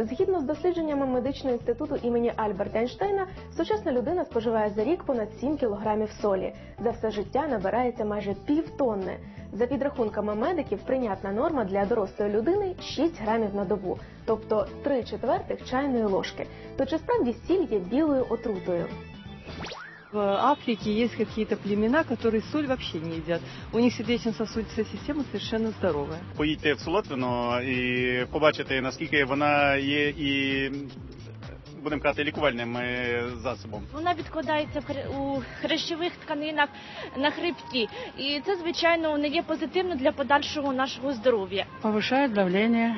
Згідно з дослідженнями медичного інституту імені Альберта Ейнштейна, сучасна людина споживає за рік понад 7 кілограмів солі. За все життя набирається майже півтонни. За підрахунками медиків, прийнятна норма для дорослої людини 6 грамів на добу, тобто 3 четвертих чайної ложки. То чи справді сіль є білою отрутою? В Африке есть какие-то племена, которые соль вообще не едят. У них сердечно-сосудистая система совершенно здоровая. поїдьте в Солотвино і побачите, наскільки вона є і будемо казати, лікувальним е, засобом. Вона відкладається в хр- у хрящових тканинах на хребті, і це звичайно не є позитивно для подальшого нашого здоров'я. Повышает давление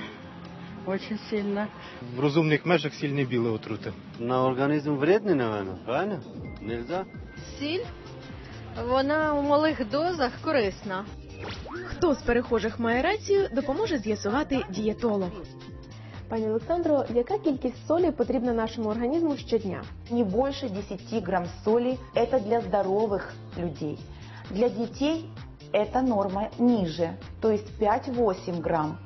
очень сильно. В розумних межах сіль не біле отрути. На организм вредный, наверное, правильно? Нельзя? Сіль, вона у малих дозах корисна. Хто з перехожих має рацію, допоможе з'ясувати дієтолог. Пані Олександро, яка кількість солі потрібна нашому організму щодня? не больше 10 грамм соли. Это для здоровых людей. Для детей эта норма ниже, то есть 5-8 грамм,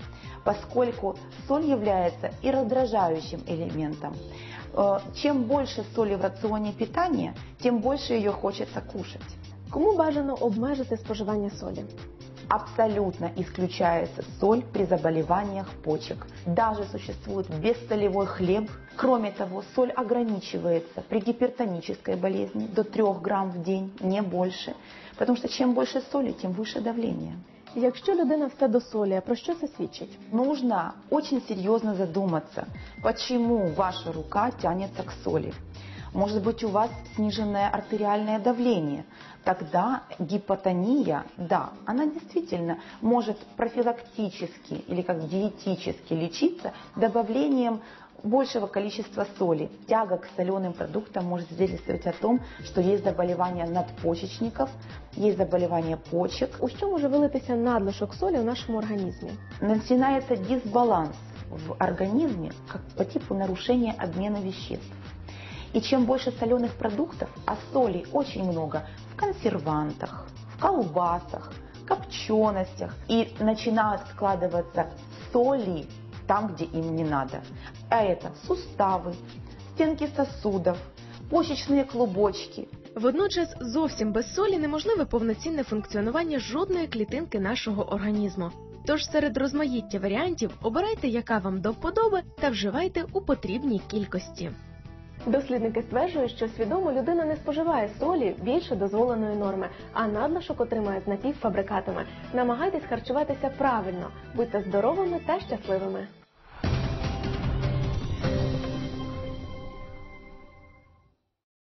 поскольку соль является и раздражающим элементом. Э, Чем больше соли в рационе питания, тем больше ее хочется кушать. Кому бажано обмежити споживання солі? Абсолютно исключается соль при заболеваниях почек. Даже существует бессолевой хлеб. Кроме того, соль ограничивается при гипертонической болезни до 3 грамм в день, не больше. Потому что чем больше соли, тем выше давление. Якщо людина все досолює, про що це свідчить? Нужно очень серьезно задуматься, почему ваша рука тянется к соли. Может быть, у вас сниженное артериальное давление. Тогда гипотония, да, она действительно может профилактически или как диетически лечиться добавлением большего количества соли. Тяга к соленым продуктам может свидетельствовать о том, что есть заболевания надпочечников, есть заболевания почек, У що може вилитися надлишок солі у нашому організмі? начинается дисбаланс в организме как по типу нарушения обмена веществ. И чем больше соленых продуктов, а соли очень много в консервантах, в колбасах, копченостях, и начинают складываться соли там, где им не надо. А это суставы, стенки сосудов, почечные клубочки, Водночас зовсім без солі неможливе повноцінне функціонування жодної клітинки нашого організму. Тож серед розмаїття варіантів обирайте, яка вам до вподоби, та вживайте у потрібній кількості. Дослідники стверджують, що свідомо людина не споживає солі більше дозволеної норми, а надлишок отримає з напівфабрикатами. Намагайтесь харчуватися правильно, будьте здоровими та щасливими.